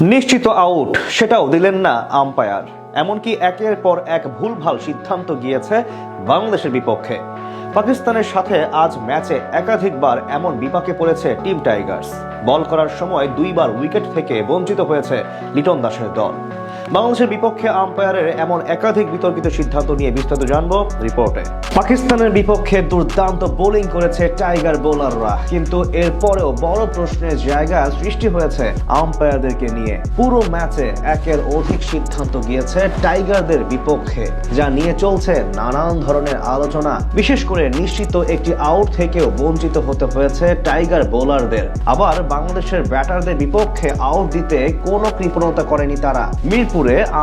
নিশ্চিত আউট, সেটাও দিলেন না আম্পায়ার। এমনকি একের পর এক ভুলভাল সিদ্ধান্ত গিয়েছে বাংলাদেশের বিপক্ষে। পাকিস্তানের সাথে আজ ম্যাচে একাধিকবার এমন বিপাকে পড়েছে টিম টাইগার্স। বল করার সময় দুইবার উইকেট থেকে বঞ্চিত হয়েছে লিটন দাসের দল। বাংলাদেশের বিপক্ষে আম্পায়ারের এমন একাধিক বিতর্কিত সিদ্ধান্ত নিয়ে বিস্তারিত জানব রিপোর্টে। পাকিস্তানের বিপক্ষে দুর্দান্ত বোলিং করেছে টাইগার বোলাররা, কিন্তু এরপরেও বড় প্রশ্নের জায়গা সৃষ্টি হয়েছে আম্পায়ারদেরকে নিয়ে। পুরো ম্যাচে একের অধিক সিদ্ধান্ত গিয়েছে টাইগারদের বিপক্ষে, যা নিয়ে চলছে নানান ধরনের আলোচনা। বিশেষ করে নিশ্চিত একটি আউট থেকেও বঞ্চিত হতে হয়েছে টাইগার বোলারদের। আবার বাংলাদেশের ব্যাটারদের বিপক্ষে আউট দিতে কোনো কৃপণতা করেনি তারা। মিরপুরে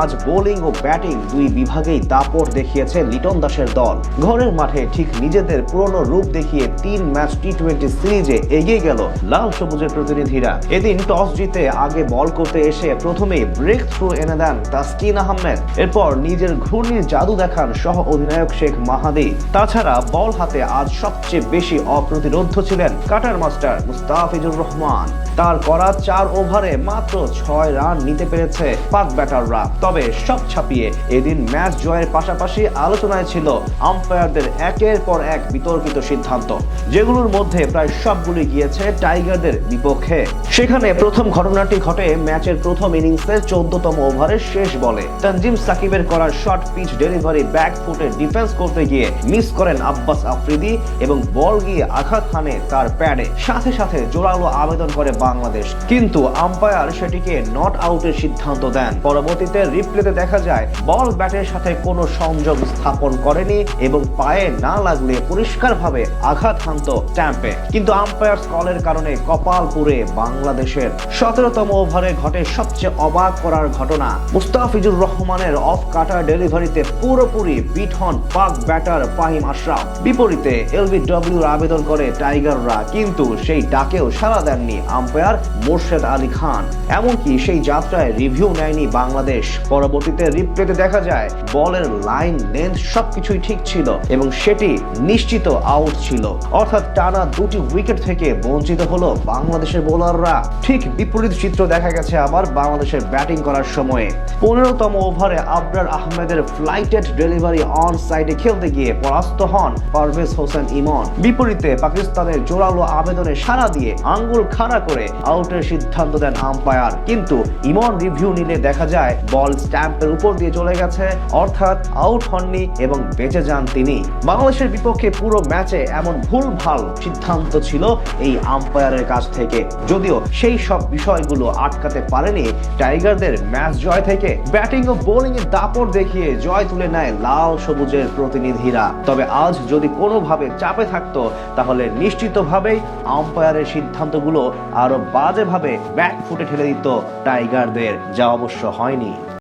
আজ বোলিং ও ব্যাটিং দুই বিভাগেই দাপট দেখিয়েছে লিটন দাসের দল। ঘরের মাঠে ঠিক নিজেদের পুরনো রূপ দেখিয়ে তিন ম্যাচ টি টোয়েন্টি সিরিজে এগিয়ে গেল লাল সবুজের প্রতিনিধিরা। এদিন টস জিতে আগে বল করতে এসে প্রথমেই ব্রেক থ্রু এনে দেন তাসকিন আহমেদ। এরপর নিজের ঘূর্ণির জাদু দেখান সহ অধিনায়ক শেখ মাহাদি। তাছাড়া বল হাতে আজ সবচেয়ে বেশি অপ্রতিরোধ্য ছিলেন কাটার মাস্টার মুস্তাফিজুর রহমান। তার করা চার ওভারে মাত্র ছয় রান নিতে পেরেছে পাক ব্যাটাররা তবে সব ছাপিয়ে এদিন ম্যাচ জয়ের পাশাপাশি আলোচনায় ছিল আম্পায়ারদের একের পর এক বিতর্কিত সিদ্ধান্ত, যেগুলোর মধ্যে প্রায় সবগুলি গিয়েছে টাইগারদের বিপক্ষে। সেখানে প্রথম ঘটনাটি ঘটে ম্যাচের প্রথম ইনিংসের চোদ্দতম ওভারের শেষ বলে। তানজিম সাকিবের করা শর্ট পিচ ডেলিভারি ব্যাক ফুটে ডিফেন্স করতে গিয়ে মিস করেন আব্বাস আফ্রিদি এবং বল গিয়ে আঘাত হানে তার প্যাডে। সাথে সাথে জোরালো আবেদন করে বাংলাদেশ। কিন্তু আম্পায়ার সেটিকে নট আউটের সিদ্ধান্ত দেন। পরবর্তীতে রিপ্লেতে দেখা যায়, বল ব্যাটের সাথে কোনো সংযোগ স্থাপন করেনি এবং পায়ে না লাগলে পরিষ্কারভাবে আঘাত হানত ট্যাম্পে। কিন্তু আম্পায়ার কলের কারণে কপাল পুড়ে বাংলাদেশের সতেরোতম ওভারে ঘটে সবচেয়ে অবাক করার ঘটনা। মুস্তাফিজুর রহমানের অফ কাটার ডেলিভারিতে পুরোপুরি বিট হন পাক ব্যাটার ফাহিম আশরাফ। বিপরীতে এলবিডব্লিউর আবেদন করে টাইগাররা, কিন্তু সেই ডাকেও সাড়া দেননি আম্পায়ার মোর্শেদ আলী খান। এমনকি সেই যাত্রায় রিভিউ নেয়নি বাংলাদেশ পরবর্তীতে রিপ্লেতে দেখা যায়, বলের লাইন লেন্থ সবকিছুই ঠিক ছিল এবং সেটি নিশ্চিত আউট ছিল। অর্থাৎ টানা দুটি উইকেট থেকে বঞ্চিত হলো বাংলাদেশের বোলাররা ঠিক বিপরীত চিত্র দেখা গেছে আবার বাংলাদেশের ব্যাটিং করার সময়ে। পনেরোতম ওভারে আবরার আহমেদের ফ্লাইটেড ডেলিভারি অন সাইডে খেলতে গিয়ে পরাস্ত হন পারভেজ হোসেন ইমন। বিপরীতে পাকিস্তানের জোরালো আবেদনে সাড়া দিয়ে আঙ্গুল খাড়া করে আউটের সিদ্ধান্ত দেন আম্পায়ার কিন্তু ইমন রিভিউ নিলে দেখা যায় বল স্ট্যাম্পের উপর দিয়ে চলে গেছে, অর্থাৎ আউট হননি এবং বেঁচে যান তিনি। বাংলাদেশের বিপক্ষে পুরো ম্যাচে এমন ভুল ভালো সিদ্ধান্ত ছিল এই আম্পায়ারের কাছ থেকে। যদিও সেই সব বিষয়গুলো আটকাতে পারেনি টাইগারদের ম্যাচ জয় থেকে। ব্যাটিং ও বোলিং এর দাপট দেখিয়ে জয় তুলে নেয় লাল সবুজের প্রতিনিধিরা। তবে আজ যদি কোনোভাবে চাপে থাকতো, তাহলে নিশ্চিতভাবেই আম্পায়ারের সিদ্ধান্তগুলো আরও বাজেভাবে ব্যাক ফুটে ঠেলে দিত টাইগারদের। যা অবশ্য হয়নি। need.